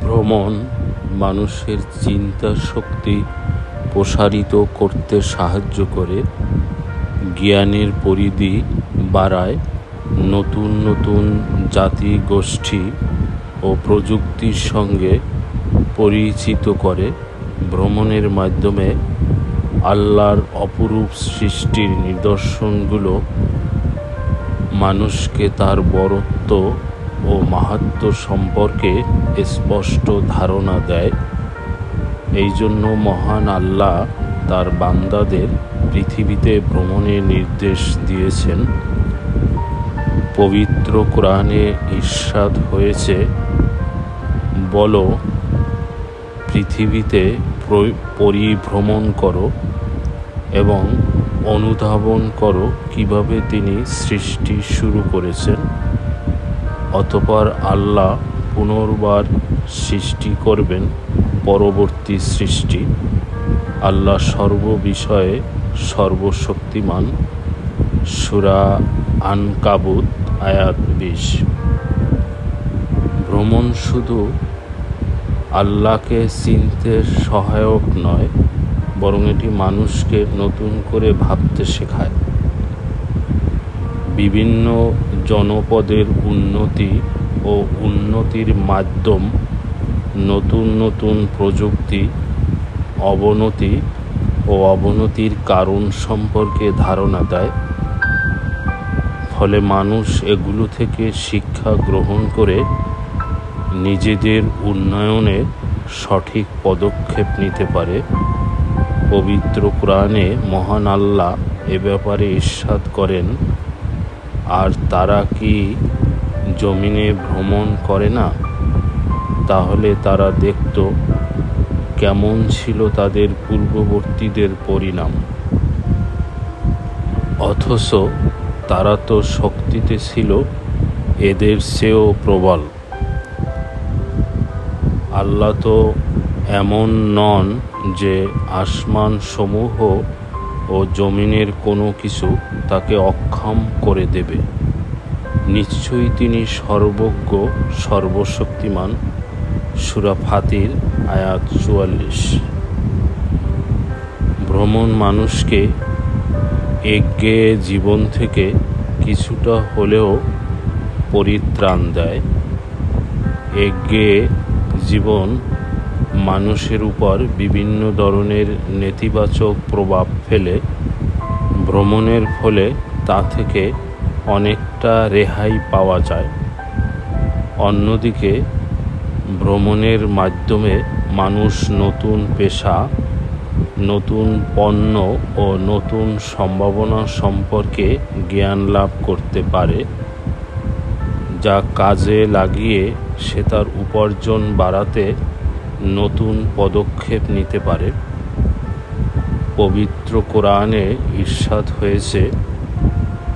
ভ্রমণ মানুষের চিন্তা শক্তি প্রসারিত করতে সাহায্য করে। জ্ঞানের পরিধি বাড়ায়। নতুন নতুন জাতি গোষ্ঠী ও প্রযুক্তির সঙ্গে পরিচিত করে। ভ্রমণের মাধ্যমে আল্লাহর অপরূপ সৃষ্টির নিদর্শনগুলো মানুষকে তার বরত্ব ও মাহাত্ম্য সম্পর্কে স্পষ্ট ধারণা দেয়। এই জন্য মহান আল্লাহ তার বান্দাদের পৃথিবীতে ভ্রমণের নির্দেশ দিয়েছেন। পবিত্র কোরআনে ঈর্ষাদ হয়েছে, বলো, পৃথিবীতে পরিভ্রমণ করো এবং অনুধাবন করো কীভাবে তিনি সৃষ্টি শুরু করেছেন। অতপর আল্লাহ পুনর্বার সৃষ্টি করবেন পরবর্তী সৃষ্টি। আল্লাহ সর্ববিষয়ে সর্বশক্তিমান। সুরা আনকাবুত, আয়াত বিশ। ভ্রমণ শুধু আল্লাহকে চিনতে সহায়ক নয়, বরং এটি মানুষকে নতুন করে ভাবতে শেখায়। বিভিন্ন জনপদের উন্নতি ও উন্নতির মাধ্যম, নতুন নতুন প্রযুক্তি, অবনতি ও অবনতির কারণ সম্পর্কে ধারণা দেয়। ফলে মানুষ এগুলো থেকে শিক্ষা গ্রহণ করে নিজেদের উন্নয়নে সঠিক পদক্ষেপ নিতে পারে। পবিত্র কোরআনে মহান আল্লাহ এ ব্যাপারে ঈর্ষাদ করেন আর তারা কি জমিনে ভ্রমণ করে না? তাহলে তারা দেখত কেমন ছিল তাদের পূর্ববর্তীদের পরিণাম। অথচ তারা তো শক্তিতে ছিল, এদের চেয়েও প্রবল। আল্লাহ তো এমন নন যে আসমান সমূহ ও জমিনের কোনো কিছু তাকে অক্ষম করে দেবে। নিশ্চয়ই তিনি সর্বজ্ঞ, সর্বশক্তিমান। সুরা ফাতির, আয়াত চুয়াল্লিশ। ভ্রমণ মানুষকে এগিয়ে জীবন থেকে কিছুটা হলেও পরিত্রাণ দেয়। এগিয়ে জীবন মানুষের উপর বিভিন্ন ধরনের নেতিবাচক প্রভাব ফেলে, ভ্রমণের ফলে তা থেকে অনেকটা রেহাই পাওয়া যায়। অন্যদিকে, ভ্রমণের মাধ্যমে মানুষ নতুন পেশা, নতুন পণ্য ও নতুন সম্ভাবনা সম্পর্কে জ্ঞান লাভ করতে পারে, যা কাজে লাগিয়ে সে তার উপার্জন বাড়াতে নতুন পদক্ষেপ নিতে পারে। পবিত্র কোরআনে ঈর্ষাদ হয়েছে,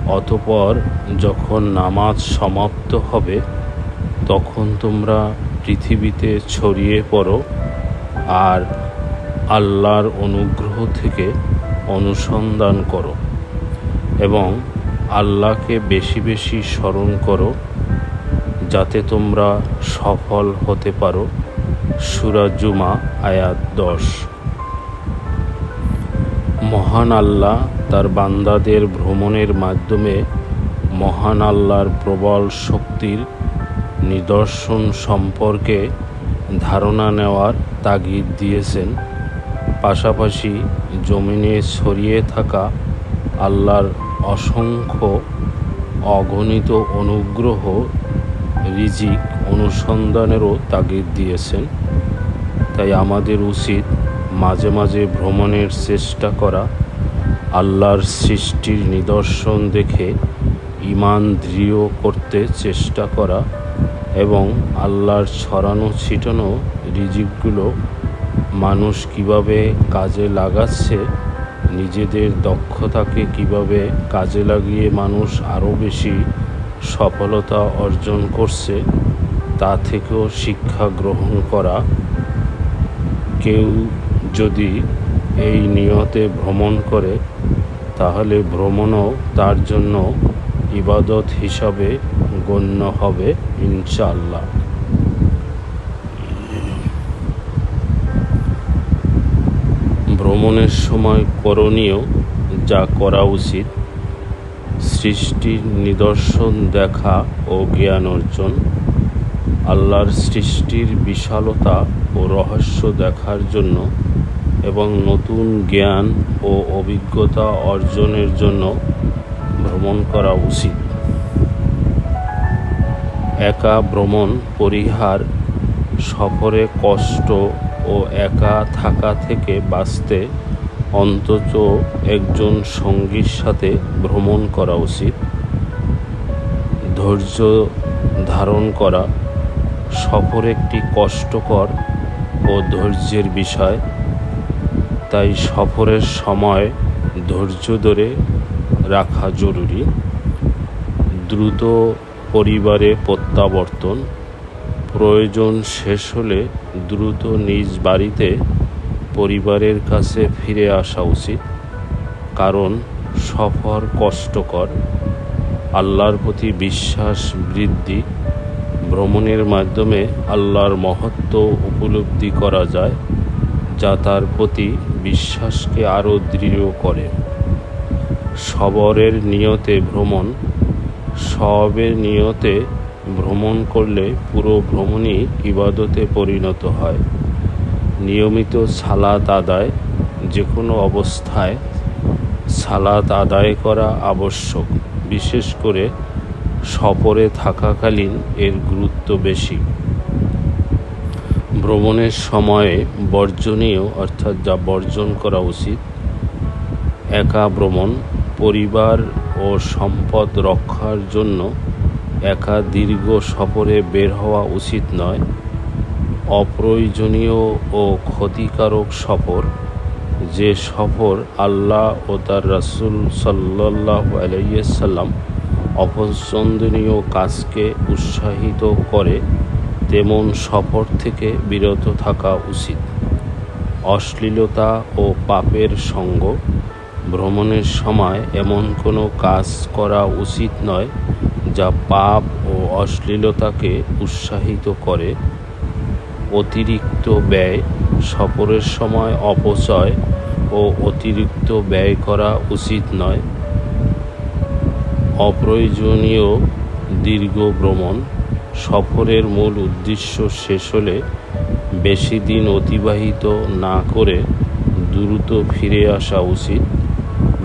অতপর যখন নামাজ সমাপ্ত হবে, তখন তোমরা পৃথিবীতে ছড়িয়ে পড়ো আর আল্লাহর অনুগ্রহ থেকে অনুসন্ধান করো এবং আল্লাহকে বেশি বেশি স্মরণ করো, যাতে তোমরা সফল হতে পারো। সুরাজুমা আয়াত দশ। মহান আল্লাহ তার বান্দাদের ভ্রমণের মাধ্যমে মহান আল্লাহর প্রবল শক্তির নিদর্শন সম্পর্কে ধারণা নেওয়ার তাগিদ দিয়েছেন। পাশাপাশি জমিনে ছড়িয়ে থাকা আল্লাহর অসংখ্য অগণিত অনুগ্রহ, রিজিক অনুসন্ধানেরও তাগিদ দিয়েছেন। তাই আমাদের উচিত মাঝে মাঝে ভ্রমণের চেষ্টা করা, আল্লাহর সৃষ্টির নিদর্শন দেখে ইমান দৃঢ় করতে চেষ্টা করা এবং আল্লাহর ছড়ানো ছিটানো রিজিকগুলো মানুষ কীভাবে কাজে লাগাচ্ছে, নিজেদের দক্ষতাকে কীভাবে কাজে লাগিয়ে মানুষ আরও বেশি সফলতা অর্জন করছে তা থেকেও শিক্ষা গ্রহণ করা। কেউ যদি এই নিয়তে ভ্রমণ করে, তাহলে ভ্রমণও তার জন্য ইবাদত হিসাবে গণ্য হবে ইনশাল্লাহ ভ্রমণের সময় করণীয় যা করা উচিত, সৃষ্টির নিদর্শন দেখা ও জ্ঞান অর্জন। আল্লাহর সৃষ্টির বিশালতা ও রহস্য দেখার জন্য এবং নতুন জ্ঞান ও অভিজ্ঞতা অর্জনের জন্য ভ্রমণ করা উচিত। একা ভ্রমণ, পরিহার, সফরে কষ্ট ও একা থাকা থেকে বাঁচতে অন্তত একজন সঙ্গীর সাথে ভ্রমণ করা উচিত। ধৈর্য ধারণ করা সফর একটি কষ্টকর ও ধৈর্যের বিষয়। তাই সফরের সময় ধৈর্য ধরে রাখা জরুরি। দ্রুত পরিবারে প্রত্যাবর্তন। প্রয়োজন শেষ হলে দ্রুত নিজ বাড়িতে পরিবারের কাছে ফিরে আসা উচিত। কারণ সফর কষ্টকর। আল্লাহর প্রতি বিশ্বাস বৃদ্ধি ভ্রমণের মাধ্যমে আল্লাহর মহত্ব উপলব্ধি করা যায়, যা তার প্রতি বিশ্বাসকে আরও দৃঢ় করে। সবরের নিয়তে ভ্রমণ, সবের নিয়তে ভ্রমণ করলে পুরো ভ্রমণই ইবাদতে পরিণত হয়। নিয়মিত সালাত আদায় যে কোনো অবস্থায় সালাত আদায় করা আবশ্যক, বিশেষ করে সফরে থাকাকালীন এর গুরুত্ব বেশি। ভ্রমণের সময়ে বর্জনীয়, অর্থাৎ যা বর্জন করা উচিত, একা ভ্রমণ, পরিবার ও সম্পদ রক্ষার জন্য একা দীর্ঘ সফরে বের হওয়া উচিত নয়। অপ্রয়োজনীয় ও ক্ষতিকারক সফর, যে সফর আল্লাহ ও তার রাসুল সাল্লাহ আলাইসাল্লাম অপছন্দনীয় কাজকে উৎসাহিত করে তেমন সফর থেকে বিরত থাকা উচিত। অশ্লীলতা ও পাপের সঙ্গ ভ্রমণের সময় এমন কোনো কাজ করা উচিত নয় যা পাপ ও অশ্লীলতাকে উৎসাহিত করে। অতিরিক্ত ব্যয়, সফরের সময় অপচয় ও অতিরিক্ত ব্যয় করা উচিত নয়। অপ্রয়োজনীয় দীর্ঘ ভ্রমণ সফরের মূল উদ্দেশ্য শেষ হলে বেশি দিন অতিবাহিত না করে দ্রুত ফিরে আসা উচিত।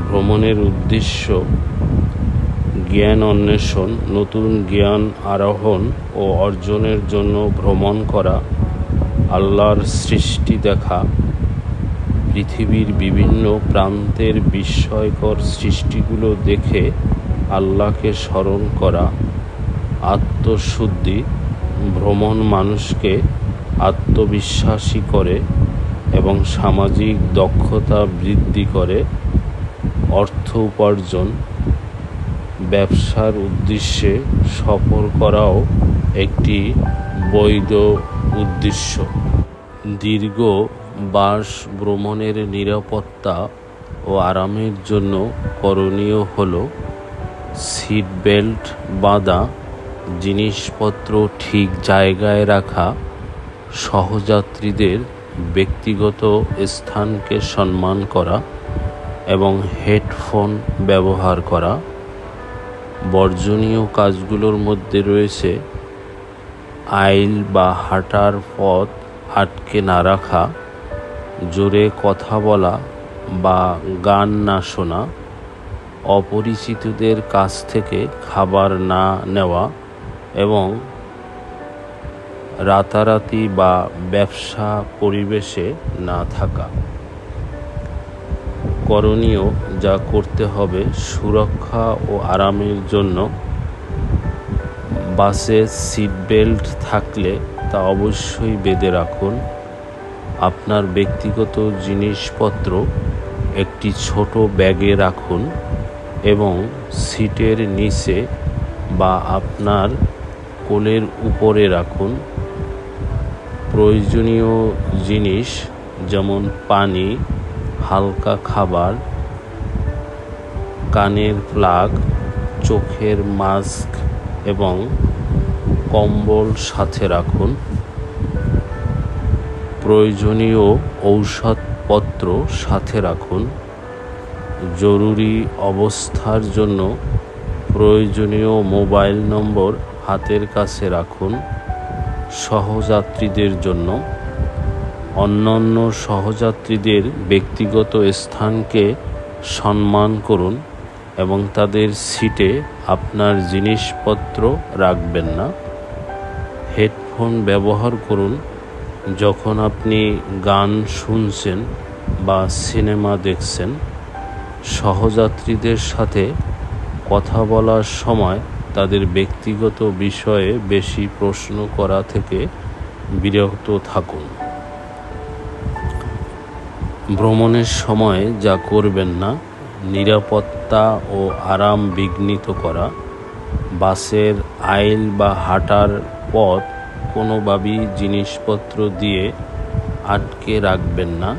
ভ্রমণের উদ্দেশ্য জ্ঞান অন্বেষণ, নতুন জ্ঞান আরোহণ ও অর্জনের জন্য ভ্রমণ করা, আল্লাহর সৃষ্টি দেখা। পৃথিবীর বিভিন্ন প্রান্তের বিস্ময়কর সৃষ্টিগুলো দেখে আল্লাহকে স্মরণ করা। আত্মশুদ্ধি ভ্রমণ মানুষকে আত্মবিশ্বাসী করে এবং সামাজিক দক্ষতা বৃদ্ধি করে। অর্থ উপার্জন, ব্যবসার উদ্দেশ্যে সফর করাও একটি বৈধ উদ্দেশ্য। দীর্ঘ বাস ভ্রমণের নিরাপত্তা ও আরামের জন্য করণীয় হল সিট বেল্ট বাঁধা, জিনিসপত্র ঠিক জায়গায় রাখা, সহযাত্রীদের ব্যক্তিগত স্থানকে সম্মান করা এবং হেডফোন ব্যবহার করা। বর্জনীয় কাজগুলোর মধ্যে রয়েছে আইল বা হাঁটার পথ আটকে না রাখা, জোরে কথা বলা বা গান না শোনা অপরিচিতদের কাছ থেকে খাবার না নেওয়া এবং রাতারাতি বা ব্যবসা পরিবেশে না থাকা। করণীয় যা করতে হবে সুরক্ষা ও আরামের জন্য। বাসে সিট বেল্ট থাকলে তা অবশ্যই বেঁধে রাখুন। আপনার ব্যক্তিগত জিনিসপত্র একটি ছোট ব্যাগে রাখুন। এবং সিটের নিচে বা আপনার কোলের উপরে রাখুন। প্রয়োজনীয় জিনিস যেমন পানি, হালকা খাবার, কানের প্লাগ, চোখের মাস্ক এবং কম্বল সাথে রাখুন। প্রয়োজনীয় ঔষধপত্র সাথে রাখুন। জরুরি অবস্থার জন্য প্রয়োজনীয় মোবাইল নম্বর হাতের কাছে রাখুন সহযাত্রীদের জন্য। অন্যান্য সহযাত্রীদের ব্যক্তিগত স্থানকে সম্মান করুন এবং তাদের সিটে আপনার জিনিসপত্র রাখবেন না। হেডফোন ব্যবহার করুন যখন আপনি গান শুনছেন বা সিনেমা দেখছেন। সহযাত্রীদের সাথে কথা বলার সময় তাদের ব্যক্তিগত বিষয়ে বেশি প্রশ্ন করা থেকে বিরত থাকুন। ভ্রমণের সময় যা করবেন না, নিরাপত্তা ও আরাম বিঘ্নিত করা, বাসের আইল বা হাঁটার পথ কোনোভাবেই জিনিসপত্র দিয়ে আটকে রাখবেন না,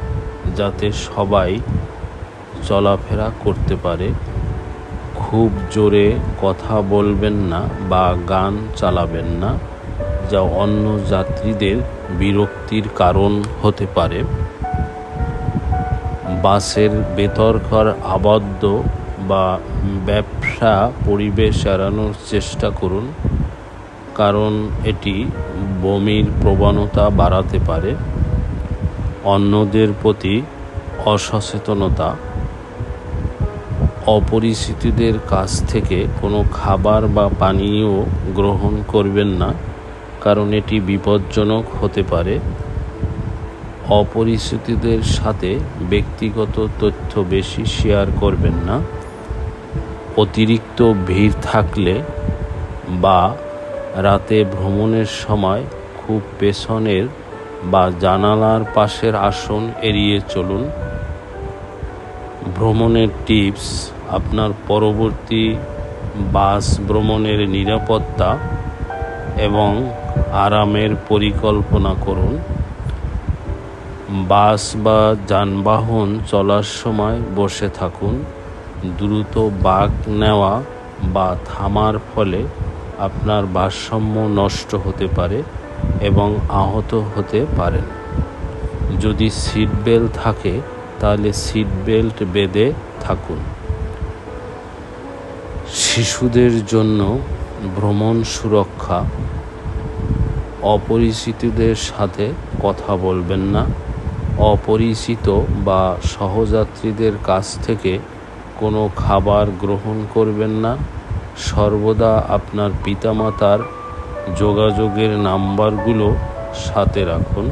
যাতে সবাই চলাফেরা করতে পারে। খুব জোরে কথা বলবেন না বা গান চালাবেন না, যা অন্য যাত্রীদের বিরক্তির কারণ হতে পারে। বাসের বেতরকার আবদ্ধ বা ব্যবসা পরিবেশ এড়ানোর চেষ্টা করুন, কারণ এটি বমির প্রবণতা বাড়াতে পারে। অন্যদের প্রতি অসচেতনতা অপরিচিতদের কাছ থেকে কোনো খাবার বা পানীয় গ্রহণ করবেন না, কারণ এটি বিপজ্জনক হতে পারে। অপরিচিতদের সাথে ব্যক্তিগত তথ্য বেশি শেয়ার করবেন না। অতিরিক্ত ভিড় থাকলে বা রাতে ভ্রমণের সময় খুব পেছনের বা জানালার পাশের আসন এড়িয়ে চলুন। ভ্রমণের টিপস, আপনার পরবর্তী বাস ভ্রমণের নিরাপত্তা এবং আরামের পরিকল্পনা করুন। বাস বা যানবাহন চলার সময় বসে থাকুন। দ্রুত বাঁক নেওয়া বা থামার ফলে আপনার ভারসাম্য নষ্ট হতে পারে এবং আহত হতে পারেন। যদি সিট বেল্ট থাকে তাহলে সিট বেল্ট বেঁধে থাকুন। শিশুদের জন্য ভ্রমণ সুরক্ষা। অপরিচিতদের সাথে কথা বলবেন না। অপরিচিত বা সহযাত্রীদের কাছ থেকে কোনো খাবার গ্রহণ করবেন না। সর্বদা আপনার পিতামাতার যোগাযোগের নাম্বারগুলো সাথে রাখুন।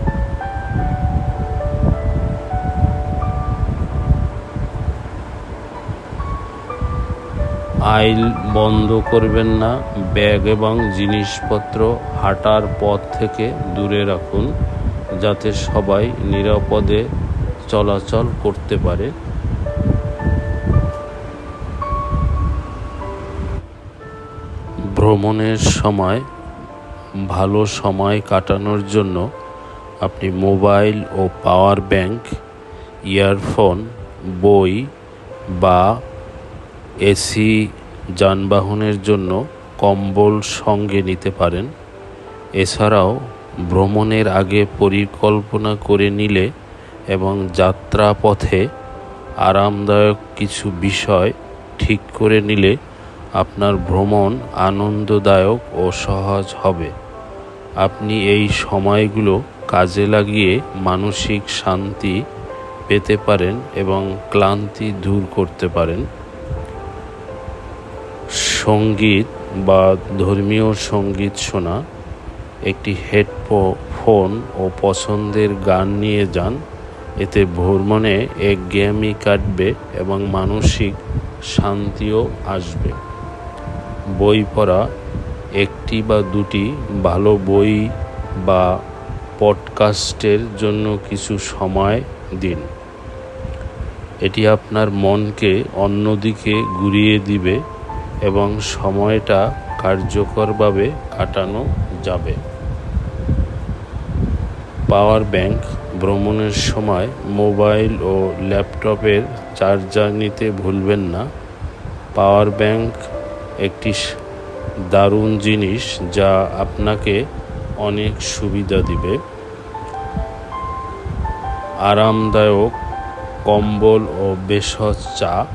আইল বন্ধ করবেন না। ব্যাগ এবং জিনিসপত্র হাঁটার পথ থেকে দূরে রাখুন, যাতে সবাই নিরাপদে চলাচল করতে পারে। ভ্রমণের সময়, ভালো সময় কাটানোর জন্য আপনি মোবাইল ও পাওয়ার ব্যাংক, ইয়ারফোন, বই বা এসি যানবাহনের জন্য কম্বল সঙ্গে নিতে পারেন। এছাড়াও ভ্রমণের আগে পরিকল্পনা করে নিলে এবং যাত্রাপথে আরামদায়ক কিছু বিষয় ঠিক করে নিলে আপনার ভ্রমণ আনন্দদায়ক ও সহজ হবে। আপনি এই সময়গুলো কাজে লাগিয়ে মানসিক শান্তি পেতে পারেন এবং ক্লান্তি দূর করতে পারেন। সংগীত বা ধর্মীয় সংগীত শোনা, একটি হেডফোন ও পছন্দের গান নিয়ে যান। এতে ভ্রমণে এক একঘেয়েমি কাটবে এবং মানসিক শান্তিও আসবে। বই পড়া, একটি বা দুটি ভালো বই বা পডকাস্টের জন্য কিছু সময় দিন। এটি আপনার মনকে অন্যদিকে ঘুরিয়ে দিবে। এবং সময়টা কার্যকরভাবে কাটানো যাবে। পাওয়ার ব্যাংক ভ্রমণের সময় মোবাইল ও ল্যাপটপের চার্জার নিতে ভুলবেন না। পাওয়ার ব্যাংক একটি দারুণ জিনিস যা আপনাকে অনেক সুবিধা দিবে। আরামদায়ক কম্বল ও ভেষজ চা